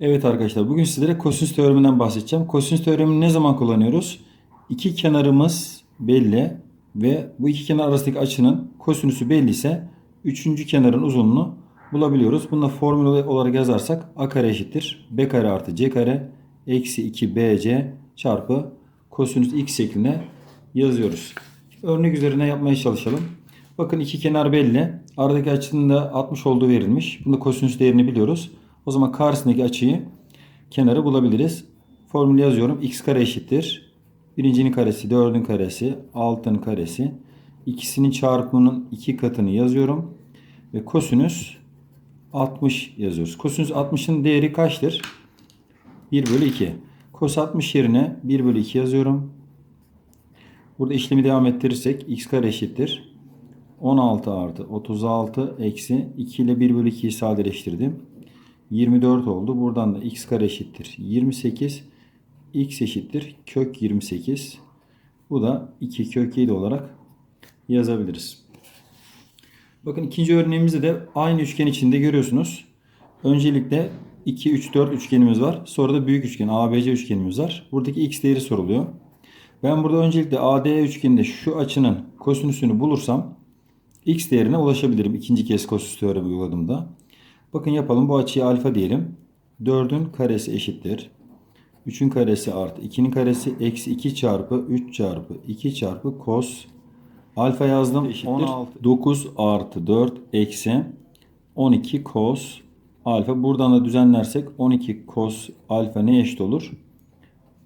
Evet arkadaşlar bugün sizlere kosinüs teoreminden bahsedeceğim. Kosinüs teoremini ne zaman kullanıyoruz? İki kenarımız belli ve bu iki kenar arasındaki açının kosinüsü belli ise üçüncü kenarın uzunluğunu bulabiliyoruz. Bunu da formül olarak yazarsak a kare eşittir b kare artı c kare eksi 2 bc çarpı kosinüs x şeklinde yazıyoruz. Örnek üzerine yapmaya çalışalım. Bakın iki kenar belli. Aradaki açının da 60 olduğu verilmiş. Bunda kosinüs değerini biliyoruz. O zaman karşısındaki açıyı kenarı bulabiliriz. Formülü yazıyorum. x kare eşittir. Birincinin karesi, dördün karesi, altının karesi. İkisinin çarpımının iki katını yazıyorum. Ve kosinüs 60 yazıyoruz. Kosinüs 60'ın değeri kaçtır? 1 bölü 2. Kos 60 yerine 1 bölü 2 yazıyorum. Burada işlemi devam ettirirsek x kare eşittir. 16 artı 36 eksi 2 ile 1 bölü 2'yi sadeleştirdim. 24 oldu. Buradan da x kare eşittir 28. x eşittir kök 28. Bu da 2 kök 7 olarak yazabiliriz. Bakın ikinci örneğimizde de aynı üçgen içinde görüyorsunuz. Öncelikle 2, 3, 4 üçgenimiz var. Sonra da büyük üçgen ABC üçgenimiz var. Buradaki x değeri soruluyor. Ben burada öncelikle AD üçgeninde şu açının kosinüsünü bulursam x değerine ulaşabilirim. ikinci kez kosinüs teoremi uyguladığımda. Bakın yapalım. Bu açıya alfa diyelim. 4'ün karesi eşittir. 3'ün karesi artı 2'nin karesi eksi 2 çarpı 3 çarpı 2 çarpı cos alfa yazdım. Eşittir. 16. 9 artı 4 eksi 12 cos alfa. Buradan da düzenlersek 12 cos alfa ne eşit olur?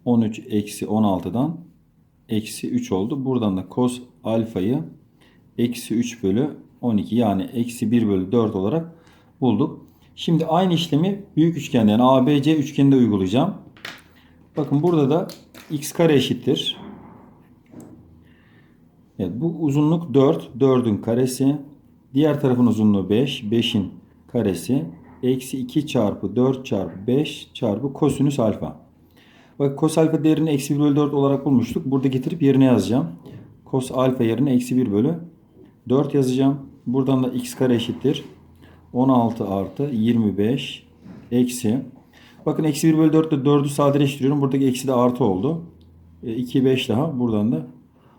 13 eksi 16'dan eksi 3 oldu. Buradan da cos alfayı eksi 3 bölü 12 yani eksi 1 bölü 4 olarak bulduk. Şimdi aynı işlemi büyük üçgende yani ABC üçgeninde uygulayacağım. Bakın burada da x kare eşittir. Evet, bu uzunluk 4. 4'ün karesi. Diğer tarafın uzunluğu 5. 5'in karesi. Eksi 2 çarpı 4 çarpı 5 çarpı kosinüs alfa. Bak kos alfa değerini eksi 1 bölü 4 olarak bulmuştuk. Burada getirip yerine yazacağım. Kos alfa yerine eksi 1 bölü 4 yazacağım. Buradan da x kare eşittir. 16 artı 25 eksi. Bakın eksi 1 bölü 4 ile 4'ü sadeleştiriyorum. Buradaki eksi de artı oldu. E, 2 5 daha. Buradan da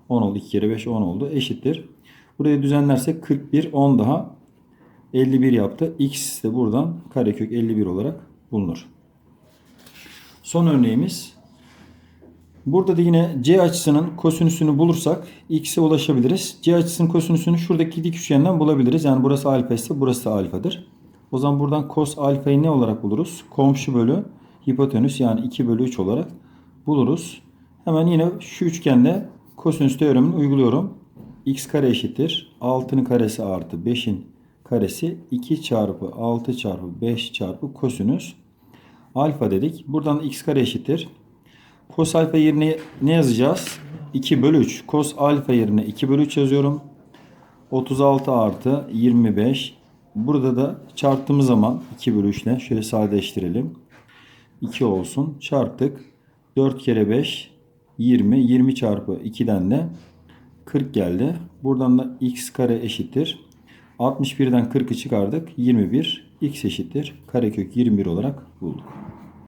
10 oldu. 2 kere 5 10 oldu. Eşittir. Burayı düzenlersek 41 10 daha 51 yaptı. X de buradan karekök 51 olarak bulunur. Son örneğimiz Burada da yine C açısının kosinüsünü bulursak x'e ulaşabiliriz. C açısının kosinüsünü şuradaki dik üçgenden bulabiliriz. Yani burası alfa ise burası alfadır. O zaman buradan cos alfayı ne olarak buluruz? Komşu bölü hipotenüs yani 2 bölü 3 olarak buluruz. Hemen yine şu üçgende kosinüs teoremini uyguluyorum. x kare eşittir. 6'nın karesi artı 5'in karesi 2 çarpı 6 çarpı 5 çarpı kosinüs alfa dedik. Buradan x kare eşittir. Cos alfa yerine ne yazacağız? 2 bölü 3. Cos alfa yerine 2 bölü 3 yazıyorum. 36 artı 25. Burada da çarptığımız zaman 2 bölü 3 ile şöyle sadeleştirelim. 2 olsun. Çarptık. 4 kere 5 20. 20 çarpı 2'den de 40 geldi. Buradan da x kare eşittir. 61'den 40'ı çıkardık. 21. x eşittir. Karekök 21 olarak bulduk.